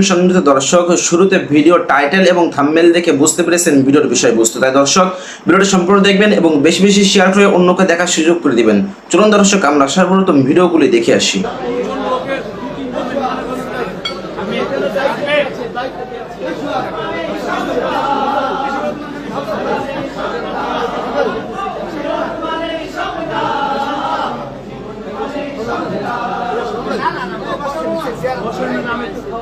আসসালামু দর্শক। শুরুতে ভিডিও টাইটেল এবং থাম্বনেল দেখে বুঝতে পেরেছেন ভিডিওর বিষয়বস্তু। তাই দর্শক, ভিডিওটি সম্পূর্ণ দেখবেন এবং বেশি বেশি শেয়ার করে অন্যকে দেখার সুযোগ করে দিবেন। চলুন দর্শক, আমরা সর্বপ্রথম ভিডিওগুলি দেখে আসি।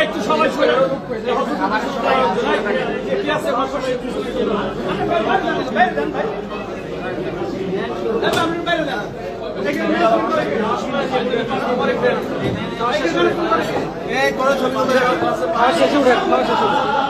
একটু সবাই সরে কি আছে শেষে উঠে খাওয়া শেষে খাওয়া শেষে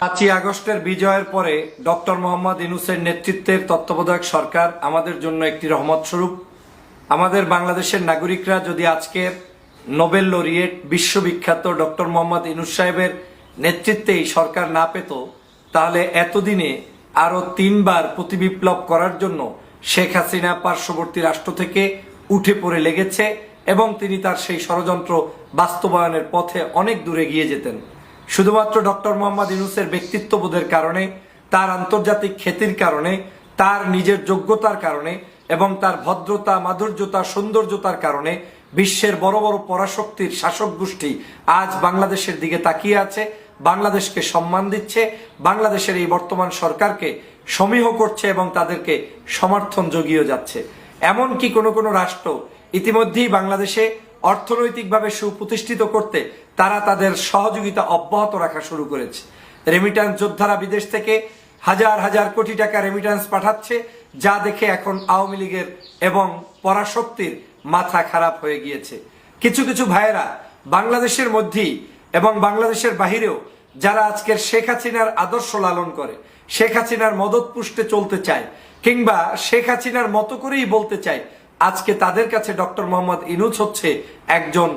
পাঁচই আগস্টের বিজয়ের পরে ডক্টর মোহাম্মদ ইনুসের নেতৃত্বের তত্ত্বাবধায়ক সরকার আমাদের জন্য একটি রহমত স্বরূপ আমাদের বাংলাদেশের নাগরিকরা যদি আজকের নোবেল লরিয়েট বিশ্ববিখ্যাত ডক্টর মোহাম্মদ ইনুস সাহেবের নেতৃত্বে এই সরকার না পেত, তাহলে এতদিনে আরও তিনবার প্রতিবিপ্লব করার জন্য শেখ হাসিনা পার্শ্ববর্তী রাষ্ট্র থেকে উঠে পড়ে লেগেছে এবং তিনি তার সেই ষড়যন্ত্র বাস্তবায়নের পথে অনেক দূরে গিয়ে যেতেন। শুধুমাত্র ডক্টর মোহাম্মদ ইউনুসের ব্যক্তিত্ববোধের কারণে, তার আন্তর্জাতিক খ্যাতির কারণে, তার নিজের যোগ্যতার কারণে এবং তার ভদ্রতা, মাধুর্যতা, সৌন্দর্যতার কারণে বিশ্বের বড় বড় পরাশক্তির শাসক গোষ্ঠী আজ বাংলাদেশের দিকে তাকিয়ে আছে। বাংলাদেশকে সম্মান দিচ্ছে, বাংলাদেশের এই বর্তমান সরকারকে সমীহ করছে এবং তাদেরকে সমর্থন জগিয়ে যাচ্ছে। এমনকি কোনো কোনো রাষ্ট্র ইতিমধ্যেই বাংলাদেশে অর্থনৈতিকভাবে সুপ্রতিষ্ঠিত করতে তারা তাদের সহযোগিতা অব্যাহত রাখা শুরু করেছে। রেমিটান্স যোদ্ধারা বিদেশ থেকে হাজার হাজার কোটি টাকা রেমিটান্স পাঠাচ্ছে, যা দেখে এখন আওয়ামী লীগের এবং পরাশক্তির মাথা খারাপ হয়ে গিয়েছে। কিছু কিছু ভাইয়েরা বাংলাদেশের মধ্যেই এবং বাংলাদেশের বাহিরেও যারা আজকের শেখ হাসিনার আদর্শ লালন করে, শেখ হাসিনার মদত পুষ্টে চলতে চায়, কিংবা শেখ হাসিনার মতো করেই বলতে চায়, আজকে তাদের কাছে ডক্টর মোহাম্মদ ইনুস হচ্ছে একজন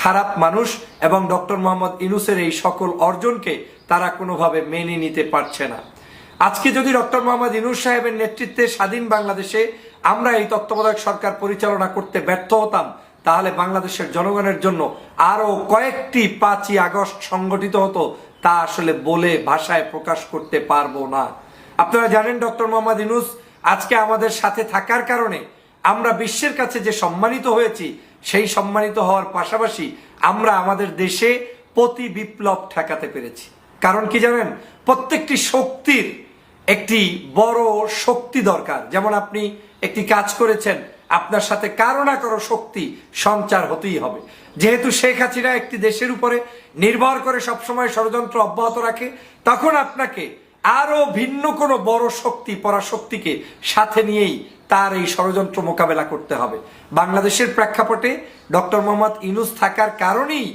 খারাপ মানুষ এবং ডক্টর মোহাম্মদ ইনুসের এই সকল অর্জনকে তারা কোনোভাবে মেনে নিতে পারছে না। আজকে যদি ডক্টর মোহাম্মদ ইনুস সাহেবের নেতৃত্বে স্বাধীন বাংলাদেশে আমরা এই তত্ত্বাবধায়ক সরকার পরিচালনা করতে ব্যর্থ হতাম তাহলে বাংলাদেশের জনগণের জন্য আরও কয়েকটি পাঁচই আগস্ট সংগঠিত হতো, তা আসলে বলে ভাষায় প্রকাশ করতে পারব না। আপনারা জানেন ডক্টর মোহাম্মদ ইনুস আজকে আমাদের সাথে থাকার কারণে আমরা বিশ্বের কাছে যে সম্মানিত হয়েছি, সেই সম্মানিত হওয়ার পাশাপাশি আমরা আমাদের দেশে প্রতি বিপ্লব ঠেকাতে পেরেছি। কারণ কি জানেন? প্রত্যেকটি শক্তির একটি বড় শক্তি দরকার। যেমন আপনি একটি কাজ করেছেন আপনার সাথে কারও না কারও শক্তি সঞ্চার হতেই হবে। যেহেতু শেখ হাসিনা একটি দেশের উপরে নির্ভর করে সবসময় ষড়যন্ত্র অব্যাহত রাখে, তখন আপনাকে আরও ভিন্ন কোনো বড় শক্তি, পরাশক্তিকে সাথে নিয়েই তার এই ষড়যন্ত্র মোকাবেলা করতে হবে। বাংলাদেশের প্রেক্ষাপটে ডক্টর মোহাম্মদ ইনুস থাকার কারণেই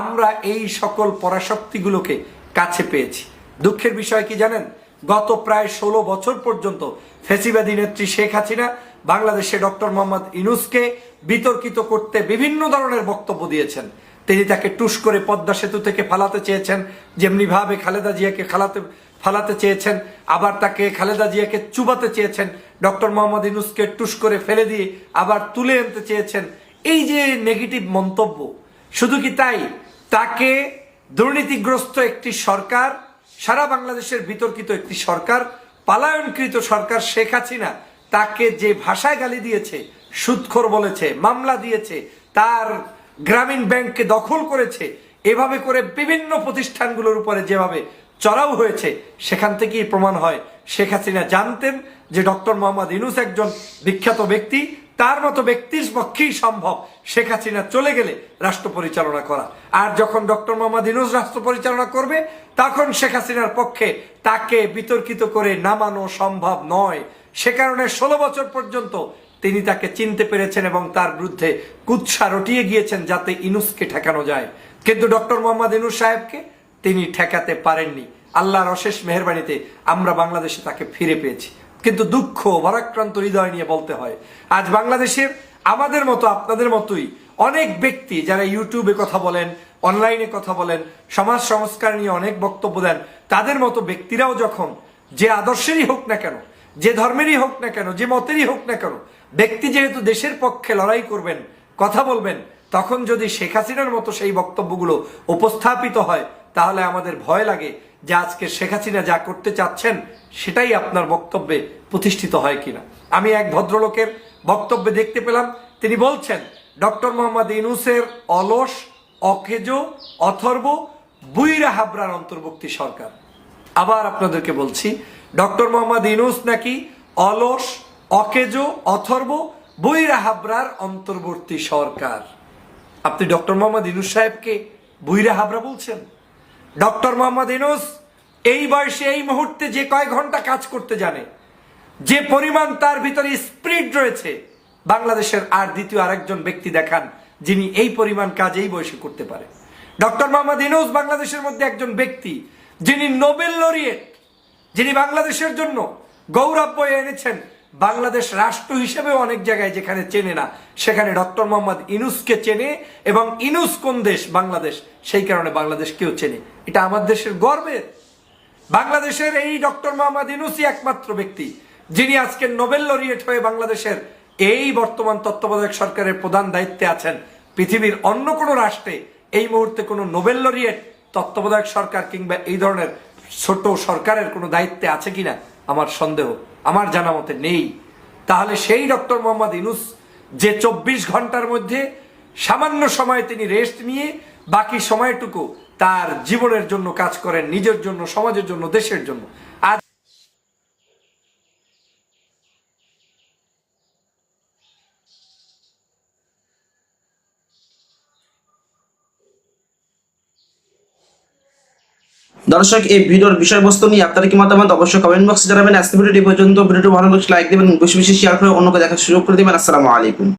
আমরা এই সকল পরাশক্তিগুলোকে কাছে পেয়েছি। দুঃখের বিষয় কি জানেন? গত প্রায় ষোলো বছর পর্যন্ত ফেসিবাদী নেত্রী শেখ হাসিনা বাংলাদেশে ডক্টর মোহাম্মদ ইনুসকে বিতর্কিত করতে বিভিন্ন ধরনের বক্তব্য দিয়েছেন। তিনি তাকে টুস করে পদ্মা সেতু থেকে ফালাতে চেয়েছেন যেমনি ভাবে খালেদা জিয়াকে খালাতে, ফালাতে চেয়েছেন, আবার তাকে খালেদা জিয়াকে চুবাতে চেয়েছেন, ডক্টর মোহাম্মদ ইনুসকে টুস করে ফেলে দিয়ে আবার তুলে আনতে চেয়েছেন। এই যে নেগেটিভ মন্তব্য, শুধু কি তাই? তাকে দুর্নীতিগ্রস্ত একটি সরকার, সারা বাংলাদেশের বিতর্কিত একটি সরকার, পালায়নকৃত সরকার শেখ হাসিনা তাকে যে ভাষায় গালি দিয়েছে সুদখোর বলেছে, মামলা দিয়েছে, তার গ্রামীণ ব্যাংককে দখল করেছে, এভাবে করে বিভিন্ন প্রতিষ্ঠানগুলোর উপরে যেভাবে চড়াও হয়েছে, সেখান থেকেই প্রমাণ হয়। শেখ হাসিনা জানতেন যে ডক্টর মোহাম্মদ ইনুস একজন বিখ্যাত ব্যক্তি, তার মতো ব্যক্তির পক্ষেই সম্ভব শেখ হাসিনা চলে গেলে রাষ্ট্র পরিচালনা করা। আর যখন ডক্টর মোহাম্মদ ইনুস রাষ্ট্র পরিচালনা করবে, তখন শেখ হাসিনার পক্ষে তাকে বিতর্কিত করে নামানো সম্ভব নয়। সে কারণে ষোলো বছর পর্যন্ত তিনি তাকে চিনতে পেরেছেন এবং তার বিরুদ্ধে কুৎসা রটিয়ে গিয়েছেন যাতে ইনুসকে ঠেকানো যায়। কিন্তু ডক্টর মোহাম্মদ ইনুস সাহেবকে তিনি ঠেকাতে পারেননি। আল্লাহর অশেষ মেহরবানিতে আমরা বাংলাদেশে তাকে ফিরে পেয়েছি। কিন্তু দুঃখ, ভারাক্রান্ত হৃদয় নিয়ে বলতে হয়, আজ বাংলাদেশের আমাদের মতো, আপনাদের মতোই অনেক ব্যক্তি যারা ইউটিউবে কথা বলেন, অনলাইনে কথা বলেন, সমাজ সংস্কার নিয়ে অনেক বক্তব্য দেন, তাদের মতো ব্যক্তিরাও যখন যে আদর্শেরই হোক না কেন যে ধর্মেরই হোক না কেন, যে মতেরই হোক না কেন, ব্যক্তি যেহেতু দেশের পক্ষে লড়াই করবেন, কথা বলবেন, তখন যদি শেখ হাসিনার মতো সেই বক্তব্যগুলো উপস্থাপিত হয়, তাহলে আমাদের ভয় লাগে যে আজকে শেখ হাসিনা যা করতে চাচ্ছেন, সেটাই আপনার বক্তব্যে প্রতিষ্ঠিত হয় কিনা। আমি এক ভদ্রলোকের বক্তব্যে দেখতে পেলাম, তিনি বলছেন, ডক্টর মোহাম্মদ ইনুসের অলস, অকেজো, অথর্ব, বুইরা হাবরার অন্তর্ভুক্তি সরকার। আবার আপনাদেরকে বলছি ডক্টর মোহাম্মদ ইনুস নাকি অলস, অকেজো, অথর্ব বৈরা হাবরার অন্তর্বর্তী সরকার? আপনি ডক্টর মোহাম্মদ ইনুস সাহেবকে বুইরা হাবরা বলছেন। ডক্টর মোহাম্মদ ইনুস এই বয়সে, এই মুহূর্তে যে কয় ঘণ্টা কাজ করতে জানে, যে পরিমাণ তার ভিতরে স্পিরিট রয়েছে, বাংলাদেশের আর দ্বিতীয় আরেকজন ব্যক্তি দেখান, যিনি এই পরিমাণ কাজ এই বয়সে করতে পারে। ডক্টর মোহাম্মদ ইনুস বাংলাদেশের মধ্যে একজন ব্যক্তি, যিনি নোবেল লরিয়েট যিনি বাংলাদেশের জন্য গৌরব বয়ে এনেছেন, বাংলাদেশ রাষ্ট্র হিসেবে অনেক জায়গায় যেখানে চেনে না, সেখানে ডক্টর মোহাম্মদ ইনুসকে চেনে এবং ইনুস কোন দেশ? বাংলাদেশ। সেই কারণে বাংলাদেশকেও চেনে। এটা আমার দেশের গর্বের। বাংলাদেশের এই ডক্টর মোহাম্মদ ইনুসই একমাত্র ব্যক্তি, যিনি আজকে নোবেল লরিয়েট হয়ে বাংলাদেশের এই বর্তমান তত্ত্বাবধায়ক সরকারের প্রধান দায়িত্বে আছেন। পৃথিবীর অন্য কোনো রাষ্ট্রে এই মুহূর্তে কোনো নোবেল লরিয়েট, তত্ত্বাবধায়ক সরকার কিংবা এই ধরনের ছোট সরকারের কোনো দায়িত্বে আছে কিনা আমার সন্দেহ। আমার জানা মতে নেই। তাহলে সেই ডক্টর মোহাম্মদ ইনুস যে চব্বিশ ঘণ্টার মধ্যে সামান্য সময়ে তিনি রেস্ট নিয়ে বাকি সময়টুকু তার জীবনের জন্য কাজ করেন, নিজের জন্য, সমাজের জন্য, দেশের জন্য আজ দর্শক, এই ভিডিওর বিষয়বস্তু নিয়ে আপনারা কি মতামত? অবশ্যই কমেন্ট বক্সে জানাবেন। আজকে ভিডিওটি পর্যন্ত। ভিডিওটি ভালো লাগলে লাইক দেবেন বেশি বেশি শেয়ার করে অন্যকে দেখার সুযোগ করে দেবেন। আসসালামু আলাইকুম।